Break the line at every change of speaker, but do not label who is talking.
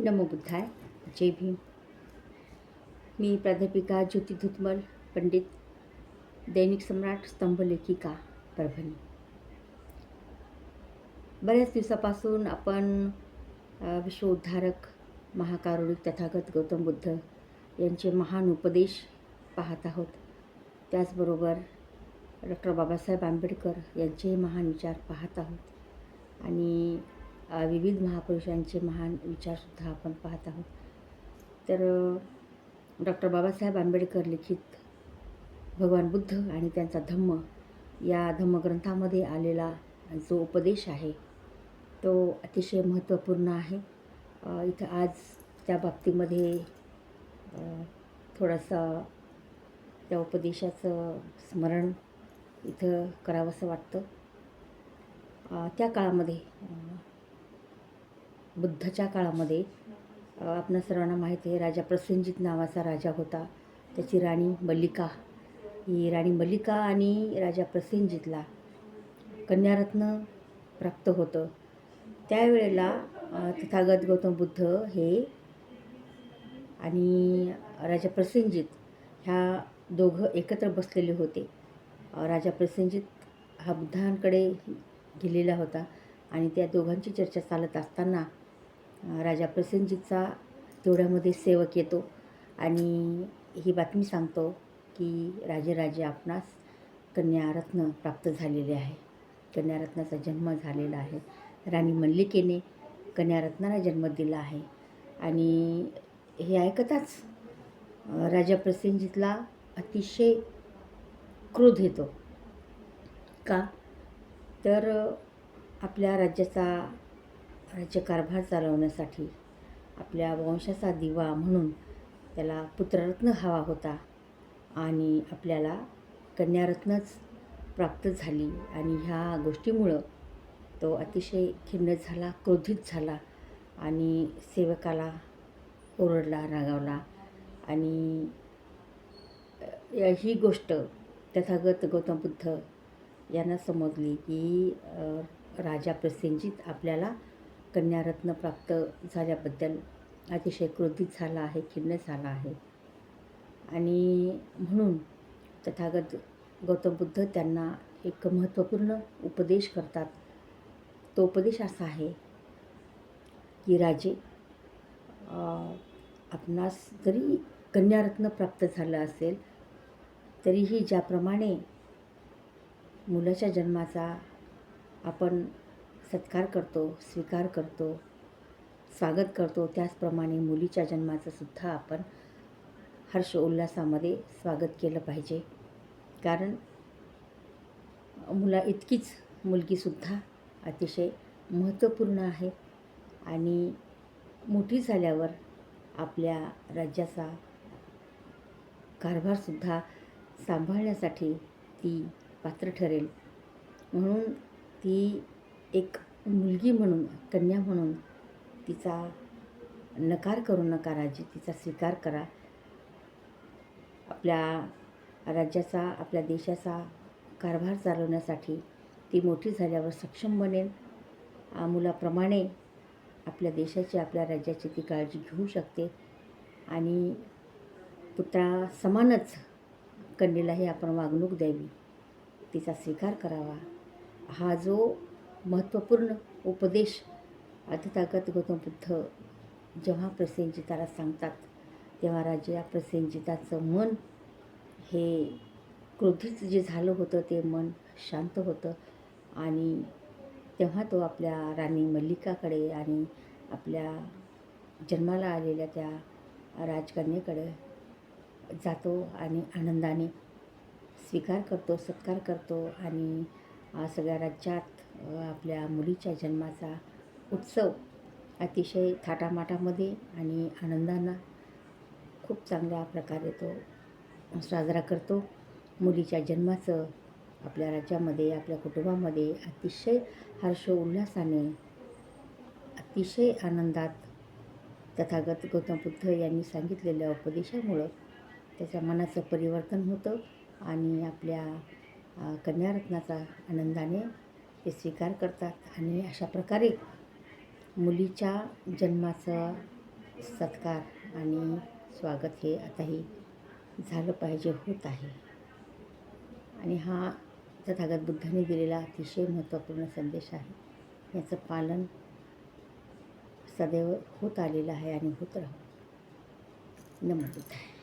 नमो बुद्धाय जय भीम. मी प्राध्यापिका ज्योती धुतमल पंडित दैनिक सम्राट स्तंभलेखिका परभणी. बऱ्याच दिवसापासून आपण विश्वोद्धारक महाकारुणिक तथागत गौतम बुद्ध यांचे महान उपदेश पाहत आहोत. त्याचबरोबर डॉक्टर बाबासाहेब आंबेडकर यांचेही महान विचार पाहत आहोत. आणि विविध महापुरुषांचे महान विचारसुद्धा आपण पाहत आहोत. तर डॉक्टर बाबासाहेब आंबेडकर लिखित भगवान बुद्ध आणि त्यांचा धम्म या धम्मग्रंथामध्ये आलेला जो उपदेश आहे तो अतिशय महत्त्वपूर्ण आहे. इथं आज त्या बाबतीमध्ये थोडासा त्या उपदेशाचं स्मरण इथं करावंसं वाटतं. त्या काळामध्ये बुद्धाच्या काळामध्ये आपणा सर्वांना माहिती आहे राजा प्रसेनजित नावाचा राजा होता. त्याची राणी मल्लिका. ही राणी मल्लिका आणि राजा प्रसेनजितला कन्यारत्न प्राप्त होतं. त्यावेळेला तथागत गौतम बुद्ध हे आणि राजा प्रसेनजित ह्या दोघं एकत्र बसलेले होते. राजा प्रसेनजित हा बुद्धांकडे गेलेला होता आणि त्या दोघांची चर्चा चालत असताना राजा प्रसेनजितचा तेवढ्यामध्ये सेवक येतो. आणि ही बातमी सांगतो की राजे आपणास कन्यारत्न प्राप्त झालेले आहे. कन्यारत्नाचा जन्म झालेला आहे. राणी मल्लिकेने कन्यारत्नाला जन्म दिला आहे. आणि हे ऐकताच राजा प्रसेनजितला अतिशय क्रोध येतो. का? तर आपल्या राज्याचा राज्यकारभार चालवण्यासाठी आपल्या वंशाचा दिवा म्हणून त्याला पुत्ररत्न हवा होता आणि आपल्याला कन्यारत्नच प्राप्त झाली. आणि ह्या गोष्टीमुळं तो अतिशय खिन्न झाला क्रोधित झाला आणि सेवकाला ओरडला रागावला. आणि ही गोष्ट तथागत गौतम बुद्ध यांना समजली की राजा प्रसेनजित आपल्याला कन्यारत्न प्राप्त झाल्याबद्दल अतिशय क्रोधित झाला आहे खिन्न झाला आहे. आणि म्हणून तथागत गौतम बुद्ध त्यांना एक महत्त्वपूर्ण उपदेश करतात. तो उपदेश असा आहे की राजे आपणास जरी कन्यारत्न प्राप्त झालं असेल तरीही ज्याप्रमाणे मुलाच्या जन्माचा आपण सत्कार करतो स्वीकार करतो स्वागत करतो. त्याचप्रमाणे मुलीच्या जन्माचं सुद्धा आपण हर्ष उल्हासामध्ये स्वागत केलं पाहिजे. कारण मुला इतकीच मुलगीसुद्धा अतिशय महत्त्वपूर्ण आहे. आणि मोठी झाल्यावर आपल्या राज्याचा कारभारसुद्धा सांभाळण्यासाठी ती पात्र ठरेल. म्हणून ती एक मुलगी म्हणून कन्या म्हणून तिचा नकार करू नका राजे तिचा स्वीकार करा. आपल्या राज्याचा आपल्या देशाचा कारभार चालवण्यासाठी ती मोठी झाल्यावर सक्षम बनेल. मुलाप्रमाणे आपल्या देशाची आपल्या राज्याची ती काळजी घेऊ शकते. आणि पुत्रा समानच कन्येलाही आपण वागणूक द्यावी. तिचा स्वीकार करावा. हा जो महत्त्वपूर्ण उपदेश आदितागत गौतम बुद्ध जेव्हा प्रसेनजिताला सांगतात तेव्हा राजा प्रसेनजिताचं मन हे क्रोधित जे झालं होतं ते मन शांत होतं. आणि तेव्हा तो आपल्या राणी मल्लिकाकडे आणि आपल्या जन्माला आलेल्या त्या राजकन्येकडे जातो आणि आनंदाने स्वीकार करतो सत्कार करतो आणि सगळ्या राज्यात आपल्या मुलीच्या जन्माचा उत्सव अतिशय थाटामाटामध्ये आणि आनंदानं खूप चांगल्या प्रकारे तो साजरा करतो. मुलीच्या जन्माचं आपल्या राज्यामध्ये आपल्या कुटुंबामध्ये अतिशय हर्ष उल्हासाने अतिशय आनंदात तथागत गौतम बुद्ध यांनी सांगितलेल्या उपदेशामुळं त्याच्या मनाचं परिवर्तन होतं आणि आपल्या कन्यारत्नाचा आनंदाने ते स्वीकार करतात आणि अशा प्रकारे मुलीच्या जन्माचं सत्कार आणि स्वागत हे आताही झालं पाहिजे होत आहे. आणि हा तथागत बुद्धाने दिलेला अतिशय महत्त्वपूर्ण संदेश आहे. याचं पालन सदैव होत आलेलं आहे आणि होत राहू. नमो बुद्धाय.